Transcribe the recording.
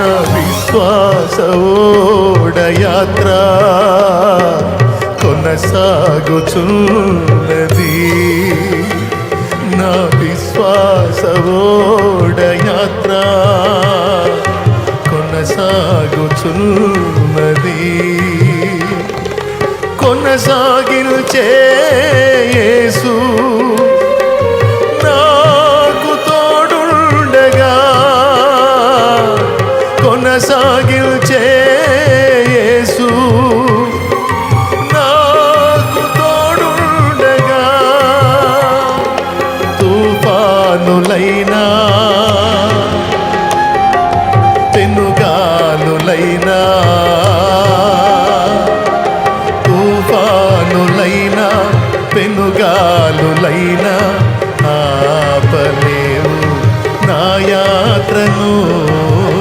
నా విశ్వాస ఓడయాత్ర కొనసాగుచున్నది. నా విశ్వాస ఓడయాత్ర కొనసాగుచున్నది. కొనసాగిను చే తెనుగాలులైనా తెనుగాలులైనా తుఫానులైనా పెనుగాలులైనా ఆపలేవు నా యాత్రను.